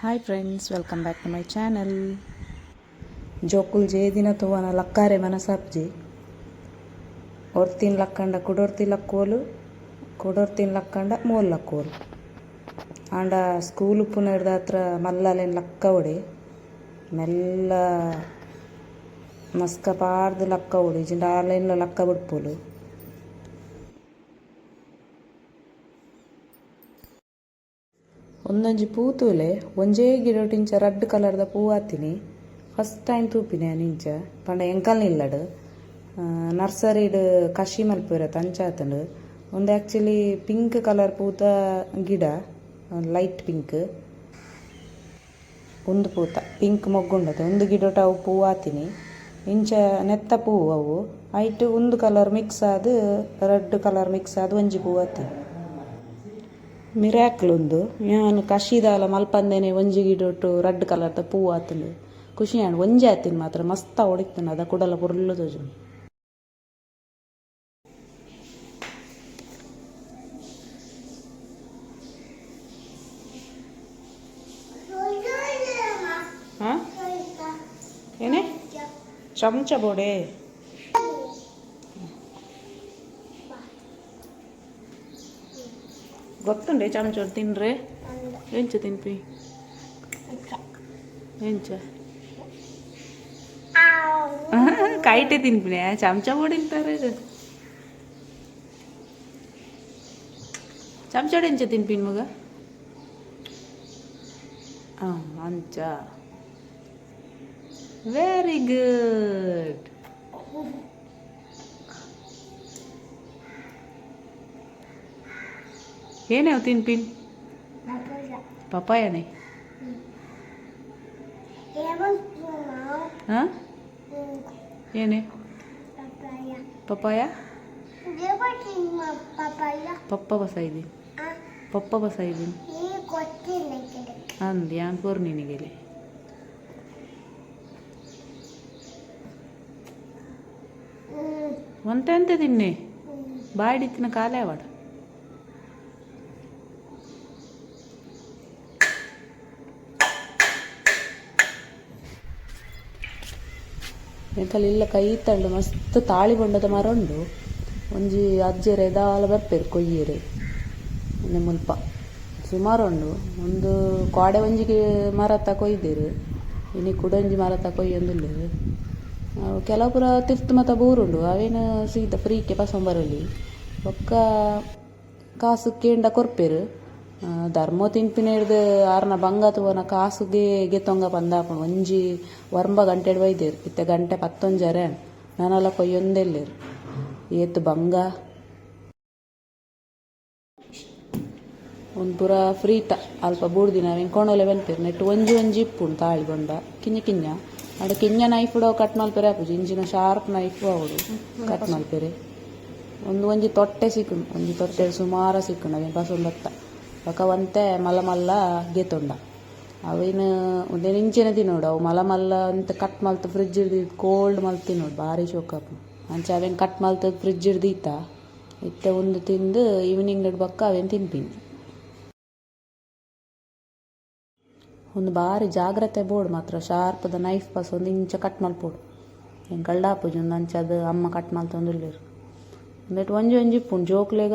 Hi friends welcome back to my channel ಜೋಕುಲ್ ಜೇದಿನ ತೋವನ ಲಕ್ಕಾರೆ ಮನಸಾಪ್ಜಿ. ಒರ್ತಿನ್ ಲಕ್ಕಂಡ ಕುಡೊರ್ತಿ ಲಕ್ಕೋಲು, ಕುಡೊರ್ತಿನ್ ಲಕ್ಕಂಡ ಮೋಲ್ ಲಕ್ಕೋಲು. ಆಂಡ ಸ್ಕೂಲ್ ಹಿಡ್ದ ಹತ್ರ ಮಲ್ಲಲೇನು ಲಕ್ಕ ಒಡೆ. ಮೆಲ್ಲ ಮಸ್ಕ ಪಾರ್ದು ಲಕ್ಕ ಒಡಿ ಜಿಂಡ ಲಕ್ಕ ಬಿಡ್ಪೋಲು ಒಂದೊಂಜಿ ಪೂ ತೂಲೆ ಒಂಜೇ ಇಂಚ ರಡ್ಡ್ ಕಲರ್ದ ಪೂ ಆತಿನಿ ಫಸ್ಟ್ ಟೈಮ್ ತೂಪಿನಿ ಅನಿಂಚ ಪಂಡ ಎಂಕಲ್ ನಿಲ್ಲಡ್. ನರ್ಸರಿಡ್ ಕಷಿ ಮಲ್ಪುರ ತಂಚಾತಂಡ್ ಒಂದು ಆ್ಯಕ್ಚುಲಿ ಪಿಂಕ್ ಕಲರ್ ಪೂತ ಗಿಡ, ಲೈಟ್ ಪಿಂಕ್. ಒಂದು ಪೂತ, ಪಿಂಕ್ ಮೊಗ್ಗುಂಡತೆ. ಒಂದು ಗಿಡಟ ಅವು ಪೂ ಆತಿನಿ ಇಂಚ ನೆತ್ತ ಪೂ ಅವು. ಐಟ್ ಒಂದು ಕಲರ್ ಮಿಕ್ಸ್ ಆದ್, ರೆಡ್ ಕಲರ್ ಮಿಕ್ಸ್ ಆದ್ ಒಂಜಿ ಪೂ ಆತಿನಿ ಮಿರಾಕ್ಲ್ ಒಂದು ನಾನು ಕಶಿದಾಲ ಮಲ್ಪಂದೇನೆ ಒಂಜಿ ಗಿಡೊಟ್ಟು ರೆಡ್ ಕಲರ್ದ ಪೂ ಆತಂದು ಖುಷಿ ಆಂಡ್ ಒಂಜಿ ಆತಿನ ಮಾತ್ರ ಮಸ್ತ ಒಡಿತುಂಡು ಅದ ಕುಡಲ ಪುರ್ಲು ತೋಜು ಹಾ? ಏನೇ? ಚಮಚ ಬೋಡೆ. ಗೊತ್ತುಂಡೆ ಚಮಚ ತಿನ್ರೆ? ಎಂಚ ತಿನ್ಪಿ. ಎಂಚ. ಕೈಟೆ ತಿನ್ಪಿನ ಚಮಚ ಓಡಿಂತಾರೆ ಚಮಚ ಎಂಚ ತಿನ್ಪಿನ್ ಮಗ? ಹಾಂ ಅಂಚ ವೆರಿ ಗುಡ್ ಏನೇ ತಿನ್ಪಿನ್ ಪಪಾಯನೇ ಹಾಂ ಏನೇ ಪಪ್ಪಾಯ ಪಪ್ಪ ಬಸ ಇದ್ದೀನಿ ಪಪ್ಪ ಬಸ ಇದ್ದೀನಿ ಅಂದ್ ಯಾನ್ ಪೋರ್ ನಿನಗೆಲೆ ಒಂತೆ ಅಂತೆ ತಿನ್ನೆ ಬಾಡಿತ್ತಿನ ಕಾಲೇ ಅವಡ ಎಂಕಲ್ ಇಲ್ಲ ಕೈ ತಳ್ಳು, ಮಸ್ತ್ ತಾಳಿ ಬೊಂಡದ ಮರ ಉಂಡು. ಒಂಜಿ ಅಜ್ಜೆರೆ ದಾಲ ಬರ್ಪೆರ್ ಕೊಯ್ಯೆರೆ ಒಂದೆ ಮುಲ್ಪ. ಸುಮಾರು ಉಂಡು. ಒಂದು ಕೋಡೆ ಒಂಜಿಗೆ ಮರ ತ ಕೊಯ್ದೆರ್. ಇನಿ ಕುಡೊಂಜಿ ಮರ ತ ಕೊಯ್ಯೊಂದುಲ್ಲೆರ್ ಅವು ಕೆಲವು ಪುರ ತಿರ್ತ್ ಮತ ಬೂರುಂಡು ಅವೇನು ಸೀದ ಫ್ರೀಕ್ಕೆ ಪಸಂಬರಲಿ ಬೊಕ್ಕ ಕಾಸು ಕೇಂಡ ಕೊರ್ಪೆರ್. ಧರ್ಮ ತಿನ್ಪಿನ ಹಿಡ್ದು ಆರ್ನ ಬಂಗ ತೂವನ ಕಾಸುಗೆ ಗೆತ್ತೊಂಗ ಪಂದಾಪುಂಡು ಒಂಜಿ ವರ್ಂಬ ಗಂಟೆಡ್ ಬೈದೆರ್ ಇತ್ತೆ ಗಂಟೆ ಪತ್ತೊಂಜರೆ. ನಾನೆಲ್ಲ ಕೊಯ್ಯೊಂದೆಲ್ಲೆರ್ ಏತ್ ಬಂಗ ಒಂದು ಪೂರ ಫ್ರೀತ ಅಲ್ಪ ಬೂಡ್ದಿನ ಅವೇನು ಕೊಣೊಲೆ ಬನ್ಪೆರ್ ನೆಟ್ಟು ಒಂಜಿ ಒಂಜಿ ಇಪ್ಪುಂಡು ತಾಳಿ ಬಂಡ ಕಿಂಜ ಕಿಂಜ ಅಡ ಕಿಂಜ ನೈಫ್ ಉಡೋ ಕಟ್ ಮಲ್ಪೆರೆ ಆಪುಜಿ. ಇಂಚಿನ ಶಾರ್ಪ್ ನೈಫ್ ಅವರು ಕಟ್ ಮಲ್ಪೆರೆ. ಒಂದು ಒಂಜಿ ತೊಟ್ಟೆ ಸಿಕ್ಕುಂಡು ಒಂಜಿ ತೊಟ್ಟೆ ಸುಮಾರ ಸಿಕ್ಕುಂಡು ಅವೇನು ಪಸಂದತ್ತ ಬೊಕ ಒಂತೆ ಮಲ್ಲ ಮಲ್ಲ ಗೆತೊಂಡ ಅವೇನು ಒಂದೇ ಇಂಚಿನ ತಿನ್ನೋಡು, ಅವು ಮಲ್ಲ ಮಲ್ಲ ಅಂತ ಕಟ್ ಮಲ್ತು ಫ್ರಿಜ್ ಹಿಡ್ದು ಕೋಲ್ಡ್ ಮಲ್ತು ತಿನ್ನೋಡು, ಭಾರಿ ಶೋಕಪ್ಪ ಅಂಚ ಅವೇನು ಕಟ್ ಮಲ್ತು ಫ್ರಿಜ್ ಹಿಡ್ದೀತ ಇತ್ತೆ ಒಂದು ತಿಂದು ಈವ್ನಿಂಗ್ ಇಡ್ಬಕ್ಕ ಬಕ್ಕ ಅವೇನು ತಿನ್ಪಿನಿ. ಒಂದು ಭಾರಿ ಜಾಗ್ರತೆ ಬೋರ್ಡ್ ಮಾತ್ರ ಶಾರ್ಪದ ನೈಫ್ ಪಾಸ್ ಒಂದು ಇಂಚ ಕಟ್ ಮಲ್ಪೋಡು ಹೆಂಗೆ ಕಳ್ಳಾಪುಜಿ ಒಂದು ಅಂಚದು ಅಮ್ಮ ಕಟ್ ಮಲ್ತೊಂದುಲ್ಲೇರು ಒಂದೆಟ್ ಒಂಜಿ ಒಂಜಿ ಇಪ್ಪುಂಡು ಜೋಕ್ಲೆಗ್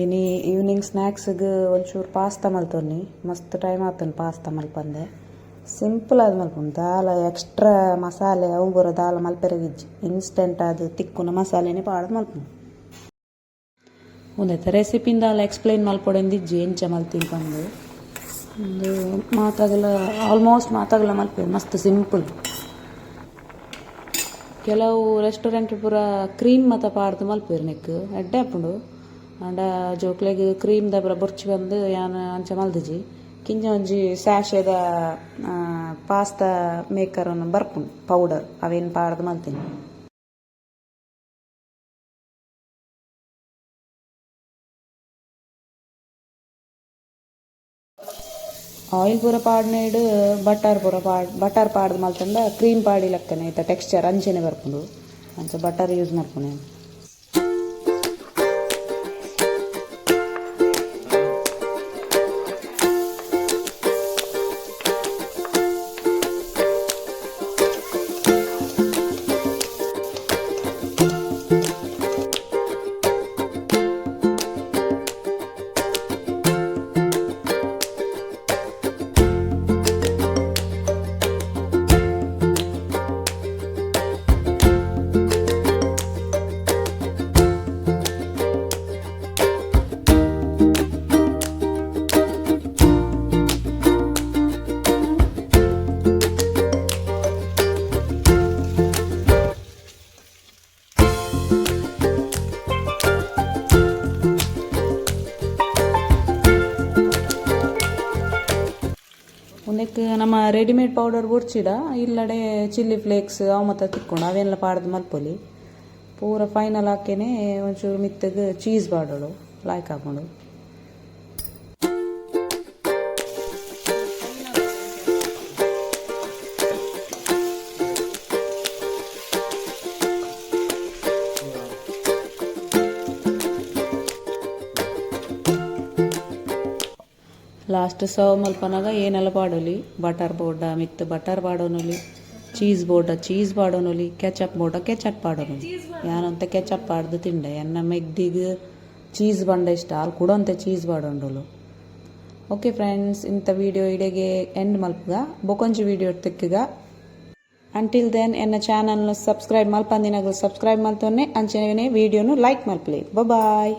ಇನಿ ಈವ್ನಿಂಗ್ ಸ್ನ್ಯಾಕ್ಸಿಗೆ ಒಂಚೂರು ಪಾಸ್ತಾ ಮಲ್ತೋನಿ ಮಸ್ತ್ ಟೈಮ್ ಆತನ್ ಪಾಸ್ತಾ ಮಲ್ಪಂದೆ. ಸಿಂಪಲ್ ಆದ ಮಲ್ಪುಂಡು ದಾಲ ಎಕ್ಸ್ಟ್ರಾ ಮಸಾಲೆ ಅವು ಬರೋ ದಾಲ ಮಲ್ಪೆರಗಿಜ್ಜಿ ಇನ್ಸ್ಟೆಂಟ್ ಅದು ತಿಕ್ಕುನ ಮಸಾಲೆನೇ ಪಾಡ್ದು ಮಲ್ಪುಂಡು ಒಂದೈತೆ ರೆಸಿಪಿಂದ ಅಲ್ಲ ಎಕ್ಸ್ಪ್ಲೈನ್ ಮಲ್ಪೊಡೆಂದಿಜ್ಜಿ ಎಂಚ ಮಲ್ತೀನಿ ಬಂದು ಒಂದು ಮಾತಾಗಲ್ಲ ಆಲ್ಮೋಸ್ಟ್ ಮಾತಾಗಲ್ಲ ಮಲ್ಪೆ. ಮಸ್ತ್ ಸಿಂಪಲ್ ಕೆಲವು ರೆಸ್ಟೋರೆಂಟ್ ಪೂರ ಕ್ರೀಮ್ ಮತ ಪಾಡ್ದು ಮಲ್ಪೇರು ನೆಕ್ ಎಡ್ಡೆ ಆಪುಂಡು ಆಂಡ ಜೋಕ್ಲೆಗ್ ಕ್ರೀಮ್ ದ ಪೂರ ಬೊರ್ಚಿ ಬಂದು ಯಾನ್ ಅಂಚ ಮಲ್ದಿಜಿ. ಕಿಂಜ ಒಂಜಿ ಸ್ಯಾಶೆದ ಪಾಸ್ತಾ ಮೇಕರ್ ಬರ್ಪುಂಡು ಪೌಡರ್ ಅವೇನು ಪಾಡ್ದು ಮಲ್ತೀನಿ. ಆಯಿಲ್ ಪೂರ ಪಾಡ್ನೇಡು ಬಟರ್ ಪೂರ ಪಾಡ್ ಬಟರ್ ಪಾಡ್ದು ಮಲ್ತಂಡ ಕ್ರೀಮ್ ಪಾಡಿ ಲೆಕ್ಕನೆ ಐತ ಟೆಕ್ಸ್ಚರ್ ಅಂಚೆನೆ ಬರ್ಪುಂಡು. ಅಂಚ ಬಟರ್ ಯೂಸ್ ಮಾಡ್ಪುನೆ ನಮ್ಮ ರೆಡಿಮೇಡ್ ಪೌಡರ್ ಉರ್ಚಿಡ ಇಲ್ಲಡೆ ಚಿಲ್ಲಿ ಫ್ಲೇಕ್ಸ್ ಅವು ಮತ್ತೆ ತಿಕ್ಕೊಂಡು ಅವೆಲ್ಲ ಪಾಡ್ದು ಮಲ್ಪೊಲಿ. ಪೂರ ಫೈನಲ್ ಹಾಕೇನೆ ಒಂಚೂರು ಮಿತ್ತಗೆ ಚೀಸ್ ಬಾಡೋಳು ಲಾಯ್ಕ್ ಹಾಕೊಂಡು. ಲಾಸ್ಟ್ ಸರ್ವ್ ಮಲ್ಪನಾಗ ಏನೆಲ್ಲ ಬಾಡೋಲಿ ಬಟರ್ ಬೋರ್ಡ ಮಿತ್ ಬಟರ್ ಬಾಡೋನೊಲಿ ಚೀಸ್ ಬೋರ್ಡ, ಚೀಸ್ ಬಾಡೋನೊಲಿ ಕೆಚಪ್ ಬೋರ್ಡ, ಕೆಚಪ್ ಬಾಡೋನು ಯಾನಂತ ಕೆಚಪ್ ಬಾಡ್ದು ತಿಂಡೆ. ಎನ್ನ ಮೆಗ್ದಿಗೆ ಚೀಸ್ ಬಂಡ ಇಷ್ಟ. ಅಲ್ಲಿ ಕೊಡೋಂತೆ ಚೀಸ್ ಬಾಡೋಂಡೋಲು ಓಕೆ ಫ್ರೆಂಡ್ಸ್ ಇಂಥ ವೀಡಿಯೋ ಇಡೆಗೆ ಎಂಡ್ ಮಲ್ಪಗ. ಬೊಕೊಂಜಿ ವಿಡಿಯೋ ತೆಕ್ಕಗ. ಅಂಟಿಲ್ ದೆನ್ ಎನ್ನ ಚಾನಲ್ನ ಸಬ್ಸ್ಕ್ರೈಬ್ ಮಲ್ಪಂದಿನಾಗ ಸಬ್ಸ್ಕ್ರೈಬ್ ಮಲ್ತೊನ್ನೆ ಅಂಚನೆ ವಿಡಿಯೋನು ಲೈಕ್ ಮಲ್ಪಲಿ. ಬಾಯ್